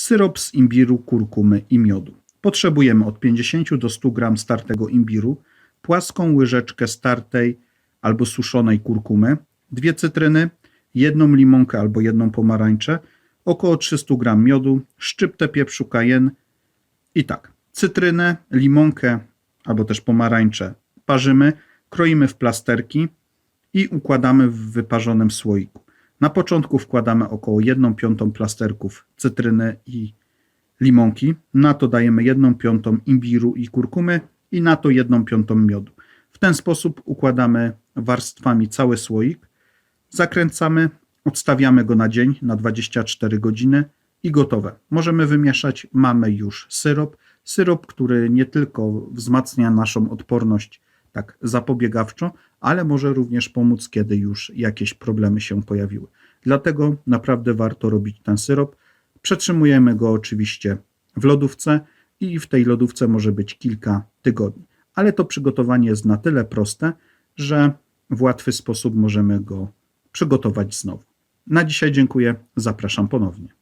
Syrop z imbiru, kurkumy i miodu. Potrzebujemy od 50 do 100 g startego imbiru, płaską łyżeczkę startej albo suszonej kurkumy, dwie cytryny, jedną limonkę albo jedną pomarańczę, około 300 g miodu, szczyptę pieprzu cayenne i tak. Cytrynę, limonkę albo też pomarańczę parzymy, kroimy w plasterki i układamy w wyparzonym słoiku. Na początku wkładamy około 1 piątą plasterków cytryny i limonki, na to dajemy 1 piątą imbiru i kurkumy i na to 1 piątą miodu. W ten sposób układamy warstwami cały słoik, zakręcamy, odstawiamy go na dzień, na 24 godziny i gotowe. Możemy wymieszać, mamy już syrop. Syrop, który nie tylko wzmacnia naszą odporność tak zapobiegawczo, ale może również pomóc, kiedy już jakieś problemy się pojawiły. Dlatego naprawdę warto robić ten syrop. Przetrzymujemy go oczywiście w lodówce i w tej lodówce może być kilka tygodni. Ale to przygotowanie jest na tyle proste, że w łatwy sposób możemy go przygotować znowu. Na dzisiaj dziękuję, zapraszam ponownie.